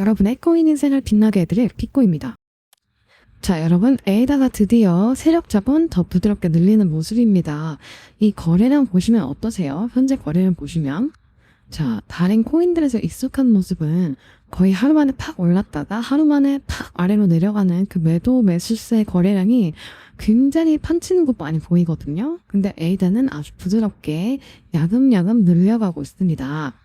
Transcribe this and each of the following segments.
여러분의 코인 인생을 빛나게 해드릴 빅코입니다. 자, 여러분, 에이다가 드디어 세력 자본 더 부드럽게 늘리는 모습입니다. 이 거래량 보시면 어떠세요? 현재 거래량 보시면. 자, 다른 코인들에서 익숙한 모습은 거의 하루 만에 팍 올랐다가 하루 만에 팍 아래로 내려가는 그 매도 매수세 거래량이 굉장히 판치는 것 많이 보이거든요. 근데 에이다는 아주 부드럽게 야금야금 늘려가고 있습니다.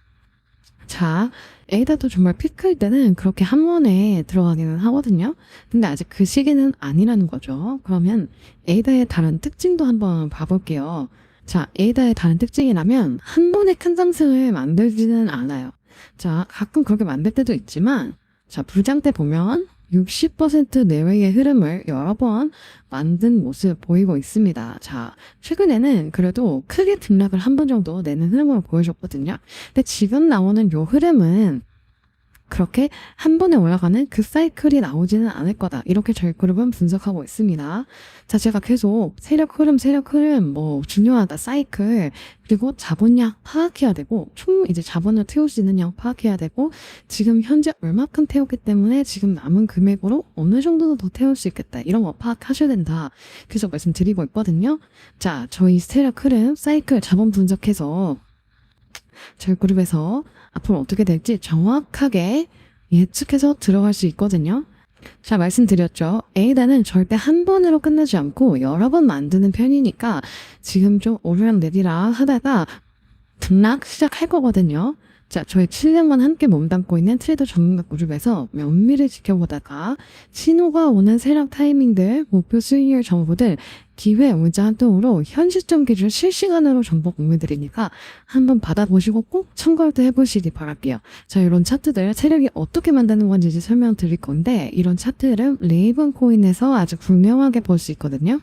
자, 에이다도 정말 피크일 때는 그렇게 한 번에 들어가기는 하거든요. 근데 아직 그 시기는 아니라는 거죠. 그러면 에이다의 다른 특징도 한번 봐볼게요. 자, 에이다의 다른 특징이라면 한 번에 큰 상승을 만들지는 않아요. 자, 가끔 그렇게 만들 때도 있지만, 자, 불장 때 보면 60% 내외의 흐름을 여러 번 만든 모습 보이고 있습니다. 자, 최근에는 그래도 크게 등락을 한 번 정도 내는 흐름을 보여줬거든요. 근데 지금 나오는 요 흐름은 그렇게 한 번에 올라가는 그 사이클이 나오지는 않을 거다. 이렇게 저희 그룹은 분석하고 있습니다. 자, 제가 계속 세력 흐름, 세력 흐름, 뭐, 중요하다, 사이클, 그리고 자본량 파악해야 되고, 총 이제 자본을 태울 수 있는 양 파악해야 되고, 지금 현재 얼마큼 태웠기 때문에 지금 남은 금액으로 어느 정도는 더 태울 수 있겠다. 이런 거 파악하셔야 된다. 계속 말씀드리고 있거든요. 자, 저희 세력 흐름, 사이클, 자본 분석해서 저희 그룹에서 앞으로 어떻게 될지 정확하게 예측해서 들어갈 수 있거든요. 자, 말씀드렸죠. 에이다는 절대 한 번으로 끝나지 않고 여러 번 만드는 편이니까 지금 좀 오르락 내리락 하다가 등락 시작할 거거든요. 자, 저희 7년만 함께 몸담고 있는 트레이더 전문가 그룹에서 면밀히 지켜보다가 신호가 오는 세력 타이밍들, 목표 수익률 정보들, 기회 문자 한 통으로 현 시점 기준 실시간으로 정보 공유드리니까 한번 받아보시고 꼭 참고도 해보시기 바랄게요. 자, 이런 차트들 세력이 어떻게 만드는 건지 설명드릴 건데 이런 차트들은 레이븐 코인에서 아주 분명하게 볼 수 있거든요.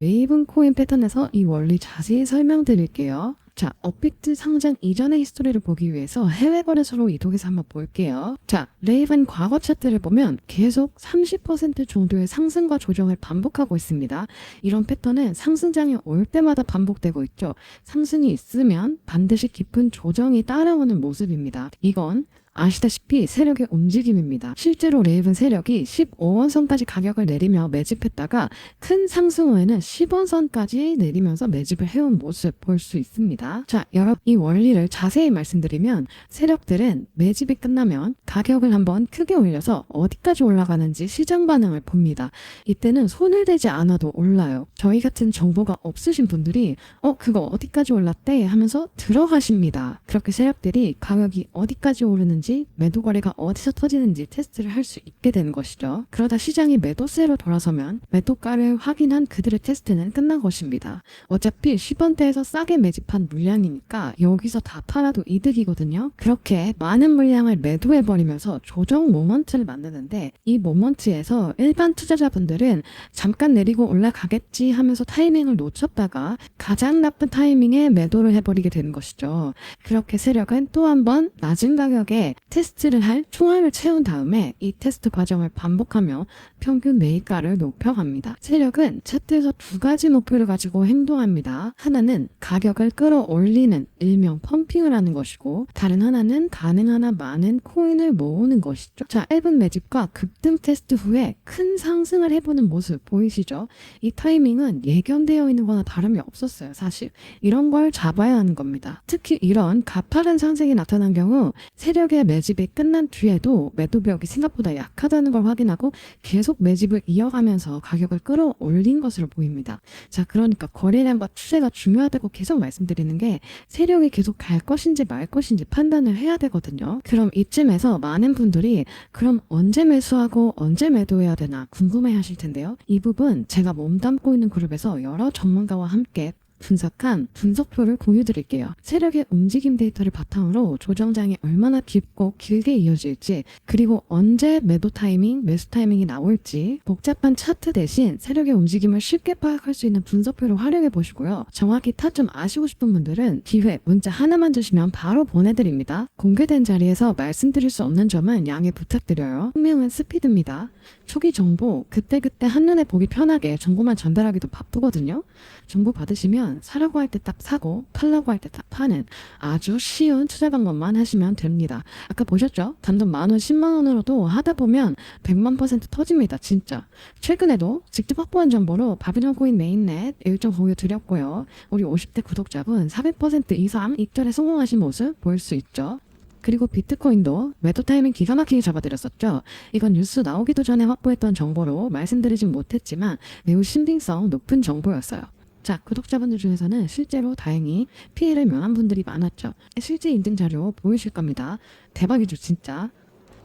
레이븐 코인 패턴에서 이 원리 자세히 설명드릴게요. 자, 업비트 상장 이전의 히스토리를 보기 위해서 해외 거래소로 이동해서 한번 볼게요. 자, 레이븐 과거 차트를 보면 계속 30% 정도의 상승과 조정을 반복하고 있습니다. 이런 패턴은 상승장이 올 때마다 반복되고 있죠. 상승이 있으면 반드시 깊은 조정이 따라오는 모습입니다. 이건 아시다시피 세력의 움직임입니다. 실제로 레이븐 세력이 15원 선까지 가격을 내리며 매집했다가 큰 상승 후에는 10원 선까지 내리면서 매집을 해온 모습 볼 수 있습니다. 자, 여러분 이 원리를 자세히 말씀드리면 세력들은 매집이 끝나면 가격을 한번 크게 올려서 어디까지 올라가는지 시장 반응을 봅니다. 이때는 손을 대지 않아도 올라요. 저희 같은 정보가 없으신 분들이 어 그거 어디까지 올랐대 하면서 들어가십니다. 그렇게 세력들이 가격이 어디까지 오르 는지 매도 거래가 어디서 터지는지 테스트를 할 수 있게 되는 것이죠. 그러다 시장이 매도세로 돌아서면 매도가를 확인한 그들의 테스트는 끝난 것입니다. 어차피 10원대에서 싸게 매집한 물량이니까 여기서 다 팔아도 이득이거든요. 그렇게 많은 물량을 매도해버리면서 조정 모먼트를 만드는데 이 모먼트에서 일반 투자자분들은 잠깐 내리고 올라가겠지 하면서 타이밍을 놓쳤다가 가장 나쁜 타이밍에 매도를 해버리게 되는 것이죠. 그렇게 세력은 또 한 번 낮은 가격에 테스트를 할 총알을 채운 다음에 이 테스트 과정을 반복하며 평균 매입가를 높여갑니다. 세력은 차트에서 두 가지 목표를 가지고 행동합니다. 하나는 가격을 끌어올리는 일명 펌핑을 하는 것이고 다른 하나는 가능하나 많은 코인을 모으는 것이죠. 자, 얇은 매집과 급등 테스트 후에 큰 상승을 해보는 모습 보이시죠? 이 타이밍은 예견되어 있는 거나 다름이 없었어요, 사실. 이런 걸 잡아야 하는 겁니다. 특히 이런 가파른 상승이 나타난 경우 세력의 매집이 끝난 뒤에도 매도벽이 생각보다 약하다는 걸 확인하고 계속 매집을 이어가면서 가격을 끌어올린 것으로 보입니다. 자, 그러니까 거래량과 추세가 중요하다고 계속 말씀드리는 게 세력이 계속 갈 것인지 말 것인지 판단을 해야 되거든요. 그럼 이쯤에서 많은 분들이 그럼 언제 매수하고 언제 매도해야 되나 궁금해 하실 텐데요. 이 부분 제가 몸담고 있는 그룹에서 여러 전문가와 함께 분석한 분석표를 공유드릴게요. 세력의 움직임 데이터를 바탕으로 조정장이 얼마나 깊고 길게 이어질지, 그리고 언제 매도 타이밍, 매수 타이밍이 나올지, 복잡한 차트 대신 세력의 움직임을 쉽게 파악할 수 있는 분석표를 활용해 보시고요. 정확히 타점 아시고 싶은 분들은 기회, 문자 하나만 주시면 바로 보내드립니다. 공개된 자리에서 말씀드릴 수 없는 점은 양해 부탁드려요. 분명은 스피드입니다. 초기 정보, 그때그때 한눈에 보기 편하게 정보만 전달하기도 바쁘거든요. 정보 받으시면 보시면 사라고 할 때 딱 사고 팔라고 할 때 딱 파는 아주 쉬운 투자 방법만 하시면 됩니다. 아까 보셨죠? 단돈 만원, 10만 원으로도 하다 보면 100만 퍼센트 터집니다. 진짜. 최근에도 직접 확보한 정보로 바비론 코인 메인넷 일정 공유 드렸고요. 우리 50대 구독자분 400% 이상 입절에 성공하신 모습 보일 수 있죠. 그리고 비트코인도 매도 타이밍 기가 막히게 잡아드렸었죠. 이건 뉴스 나오기도 전에 확보했던 정보로 말씀드리진 못했지만 매우 신빙성 높은 정보였어요. 자, 구독자분들 중에서는 실제로 다행히 피해를 면한 분들이 많았죠. 실제 인증 자료 보이실 겁니다. 대박이죠, 진짜.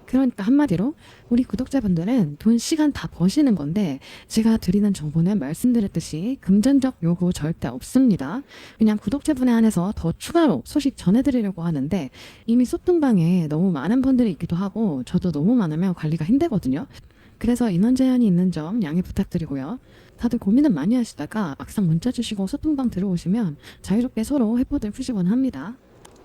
그러니까 한마디로 우리 구독자분들은 돈, 시간 다 버시는 건데 제가 드리는 정보는 말씀드렸듯이 금전적 요구 절대 없습니다. 그냥 구독자분에 한해서 더 추가로 소식 전해드리려고 하는데 이미 소통방에 너무 많은 분들이 있기도 하고 저도 너무 많으면 관리가 힘들거든요. 그래서 인원 제한이 있는 점 양해 부탁드리고요. 다들 고민은 많이 하시다가 막상 문자 주시고 소통방 들어오시면 자유롭게 서로 해포들 푸시곤 합니다.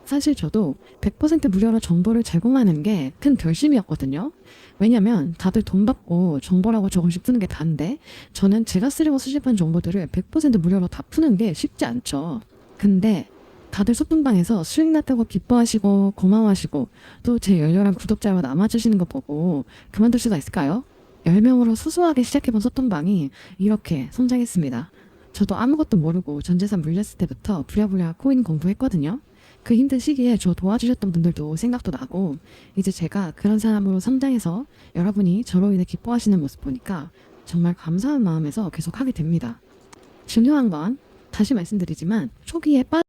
사실 저도 100% 무료로 정보를 제공하는 게 큰 결심이었거든요. 왜냐면 다들 돈 받고 정보라고 조금씩 푸는 게 다인데 저는 제가 쓰려고 수집한 정보들을 100% 무료로 다 푸는 게 쉽지 않죠. 근데 다들 소통방에서 수익 났다고 기뻐하시고 고마워하시고 또 제 열렬한 구독자와 남아주시는 거 보고 그만둘 수가 있을까요? 10명으로 소소하게 시작해본 소통방이 이렇게 성장했습니다. 저도 아무것도 모르고 전재산 물렸을 때부터 부랴부랴 코인 공부했거든요. 그 힘든 시기에 저 도와주셨던 분들도 생각도 나고 이제 제가 그런 사람으로 성장해서 여러분이 저로 인해 기뻐하시는 모습 보니까 정말 감사한 마음에서 계속 하게 됩니다. 중요한 건 다시 말씀드리지만 초기에 빠